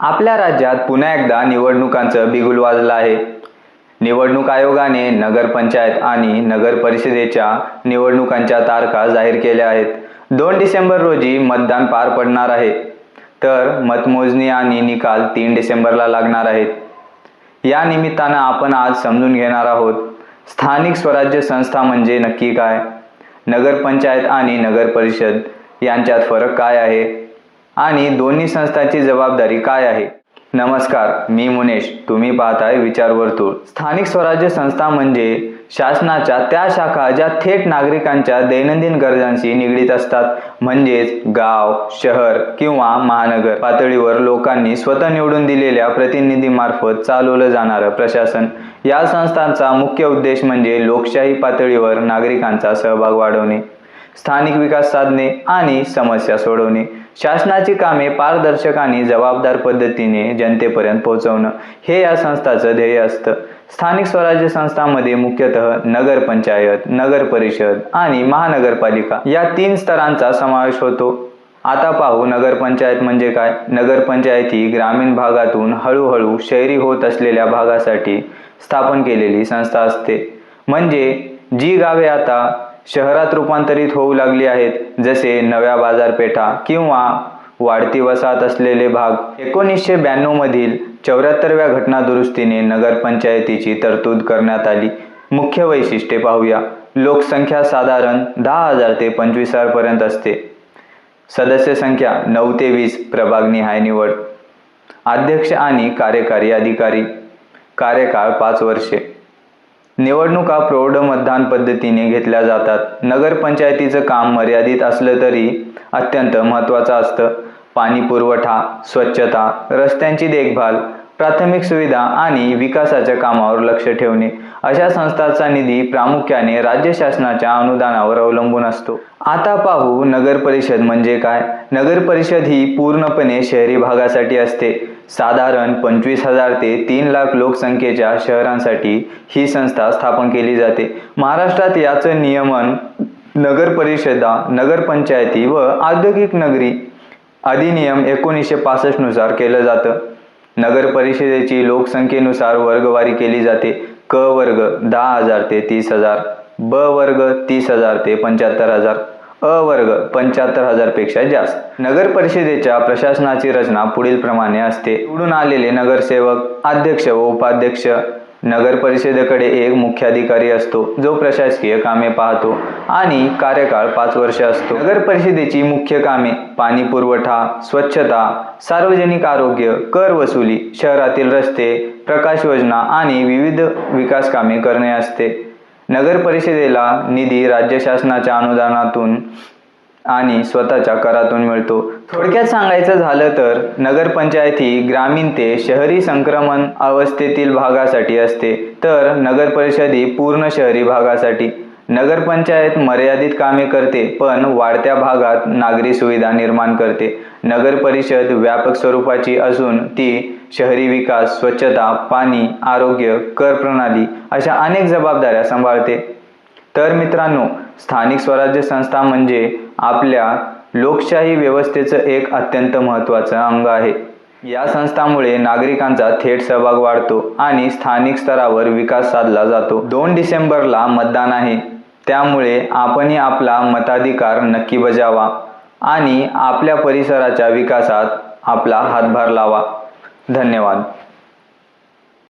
आपल्या राज्यात पुन्हा एकदा निवडणुकांचं बिगुल वाजलं आहे. निवडणूक आयोगाने नगरपंचायत आणि नगर परिषदेच्या निवडणुकांच्या तारखा जाहीर केल्या आहेत. दोन डिसेंबर रोजी मतदान पार पडणार आहे. तर मतमोजणी आणि निकाल तीन डिसेंबरला लागणार आहेत. या निमित्तानं आपण आज समजून घेणार आहोत स्थानिक स्वराज्य संस्था म्हणजे नक्की काय? नगरपंचायत आणि नगर परिषद यांच्यात फरक काय आहे? आणि दोन्ही संस्थांची जबाबदारी काय आहे? नमस्कार मी मुनेश. तुम्ही पाहताय विचार वर्तुळ. स्थानिक स्वराज्य संस्था म्हणजे शासनाच्या त्या शाखा ज्या थेट नागरिकांच्या दैनंदिन गरजांशी निगडीत असतात. म्हणजेच गाव शहर किंवा महानगर. पातळीवर लोकांनी स्वतः निवडून दिलेल्या प्रतिनिधीमार्फत चालवलं जाणारं प्रशासन. या संस्थांचा मुख्य उद्देश म्हणजे लोकशाही पातळीवर नागरिकांचा सहभाग वाढवणे स्थानिक विकास साधणे आणि समस्या सोडवणे. शासनाची कामे पारदर्शक आणि जबाबदार पद्धतीने जनतेपर्यंत पोहोचवणं हे या संस्थाचं ध्येय असतं. स्थानिक स्वराज्य संस्थांमध्ये मुख्यतः नगरपंचायत नगर परिषद आणि महानगरपालिका या तीन स्तरांचा समावेश होतो. आता पाहू नगरपंचायत म्हणजे काय? नगरपंचायत ही ग्रामीण भागातून हळूहळू शहरी होत असलेल्या भागासाठी स्थापन केलेली संस्था असते. म्हणजे जी गावे आता शहरात रूपांतरित होऊ लागली आहेत जसे नव्या बाजारपेठा किंवा वाढती वसाहत असलेले भाग. एकोणीसशे ब्याण्णवमधील चौऱ्याहत्तरव्या घटना दुरुस्तीने नगरपंचायतीची तरतूद करण्यात आली. मुख्य वैशिष्ट्ये पाहूया. लोकसंख्या साधारण दहा हजार ते पंचवीस हजारपर्यंत असते. सदस्य संख्या नऊ ते वीस प्रभागनिहाय निवड. अध्यक्ष आणि कार्यकारी अधिकारी. कार्यकाळ पाच वर्षे. निवडणुका प्रौढ मतदान पद्धतीने घेतल्या जातात. नगरपंचायतीचं काम मर्यादित असलं तरी अत्यंत महत्त्वाचं असतं. पाणी पुरवठा स्वच्छता रस्त्यांची देखभाल प्राथमिक सुविधा आणि विकासाच्या कामावर लक्ष ठेवणे. अशा संस्थांचा निधी प्रामुख्याने राज्य शासनाच्या अनुदानावर अवलंबून असतो. आता पाहू नगर परिषद म्हणजे काय? नगर परिषद ही पूर्णपणे शहरी भागासाठी असते. साधारण पंचवीस हजार ते तीन लाख लोकसंख्येच्या शहरांसाठी ही संस्था स्थापन केली जाते. महाराष्ट्रात याचं नियमन नगर परिषदा नगरपंचायती व औद्योगिक नगरी अधिनियम एकोणीसशे पासष्टनुसार केलं जातं. नगर परिषदेची लोकसंख्येनुसार वर्गवारी केली जाते. क वर्ग दहा हजार ते तीस हजार ब वर्ग तीस हजार ते पंच्याहत्तर हजार. अ वर्ग पंच्याहत्तर हजारपेक्षा जास्त. नगर परिषदेच्या प्रशासनाची रचना पुढील प्रमाणे असते. निवडून आलेले नगरसेवक अध्यक्ष व उपाध्यक्ष. नगर परिषदेकडे एक मुख्याधिकारी असतो जो प्रशासकीय कामे पाहतो आणि कार्यकाळ पाच वर्ष असतो. नगर परिषदेची मुख्य कामे पाणी पुरवठा स्वच्छता सार्वजनिक आरोग्य कर वसुली शहरातील रस्ते प्रकाश योजना आणि विविध विकास कामे करणे असते. नगर परिषदेला निधी राज्य शासनाच्या अनुदानातून आणि स्वतःच्या करातून मिळतो. थोडक्यात सांगायचं झालं तर नगरपंचायती ग्रामीण ते शहरी संक्रमण अवस्थेतील भागासाठी असते. तर नगर परिषद ही पूर्ण शहरी भागासाठी नगरपंचायत मर्यादित कामे करते पण वाढत्या भागात नागरी सुविधा निर्माण करते. नगर परिषद व्यापक स्वरूपाची असून ती शहरी विकास स्वच्छता पाणी आरोग्य कर प्रणाली अशा अनेक जबाबदाऱ्या सांभाळते. तर मित्रांनो स्थानिक स्वराज्य संस्था म्हणजे आपल्या लोकशाही व्यवस्थेचं एक अत्यंत महत्त्वाचं अंग आहे. या संस्थांमुळे नागरिकांचा थेट सहभाग वाढतो आणि स्थानिक स्तरावर विकास साधला जातो. दोन डिसेंबरला मतदान आहे. त्यामुळे आपणही आपला मताधिकार नक्की बजावा आणि आपल्या परिसराच्या विकासात आपला हातभार लावा. धन्यवाद.